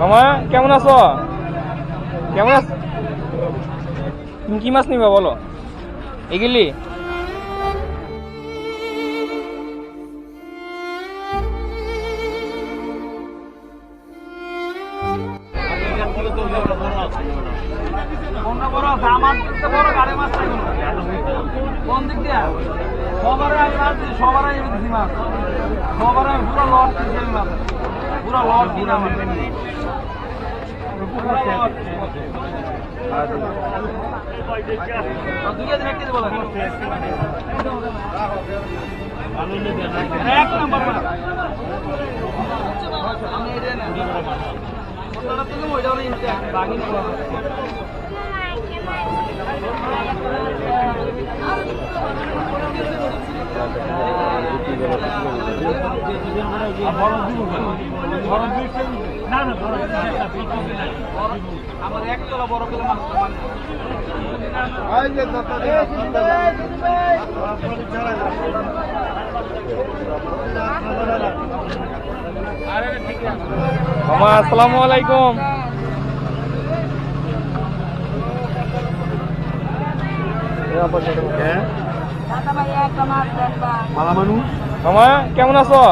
মামা কেমন আছো? কেমন তুমি কি মাছ নিবা বলো? এগুলি? কোন দিক দিয়ে? সবার আমি দিই সবার আমি দিছি মাছ সবার আমি পুরো লস দিছি আমি মাছ পুরো লস আমার দিন বলেন। এক নম্বর মাছ আমি এটা না কতটা তুমি ওইটা হলো ইনতে বাকি নেই আমার একতলা বড় করে মাছ মানে মামা আসসালামু আলাইকুম। মামা কেমন আছো?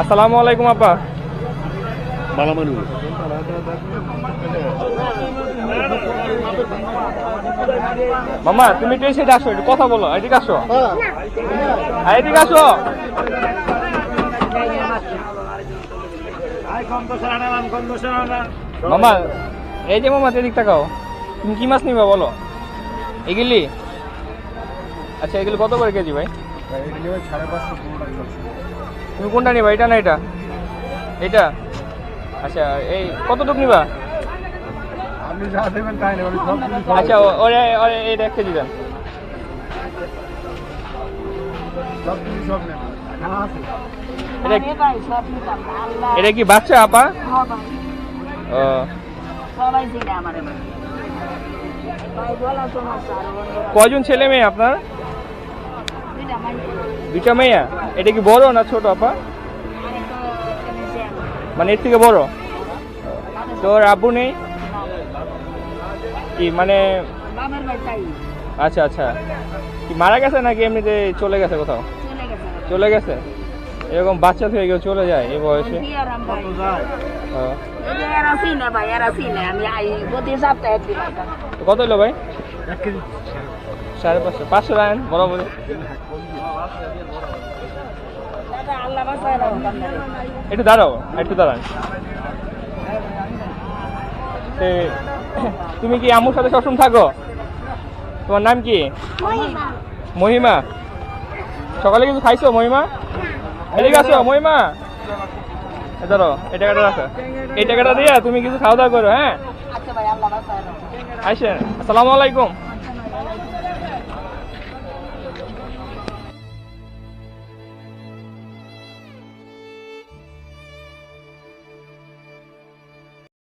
আসসালামু আলাইকুম আপা মামা তুমি একটু এসে আসো একটু কথা বলো এদিকে আসো। হ্যাঁ, এদিকে আসো। মামা এই যে মামা এদিক তাকাও। তুমি কি মাছ নিবা বলো? এগুলি? আচ্ছা এগুলো কত করে কেজি ভাই? তুমি কোনটা নিবা এটা না এটা? এটা? আচ্ছা এই কতটুক নিবা? আচ্ছা ওরে ওরে এটা এক কেজি দেন। হ্যাঁ এটা এটা কি বাচ্চা আপা? ও। স্যার বন্ধুরা। কয়জন ছেলে মেয়ে আপনার। দুইটা মেয়ে এটা কি বড় না ছোট আপা? মানে এর থেকে বড়? তোর আব্বু নেই? কি মানে আচ্ছা আচ্ছা। কি মারা গেছে নাকি এমনিতে চলে গেছে কোথাও? চলে গেছে? এরকম বাচ্চা থেকে কেউ চলে যায় এই বয়সে? কত হলো ভাই? সাড়ে পাঁচশো। পাঁচশো আপনারে। একটু দাঁড়াও, একটু দাঁড়ান। তুমি কি আম্মুর সাথে সবসময় থাকো? তোমার নাম কি? মহিমা। সকালে কিছু খাইছো, মহিমা? এদিকে আসো, মহিমা। ধরো, এই টাকাটা রাখো। এই টাকাটা দিয়ে তুমি কিছু খাওয়া দাওয়া করো হ্যাঁ? আইসেন আসসালামু আলাইকুম।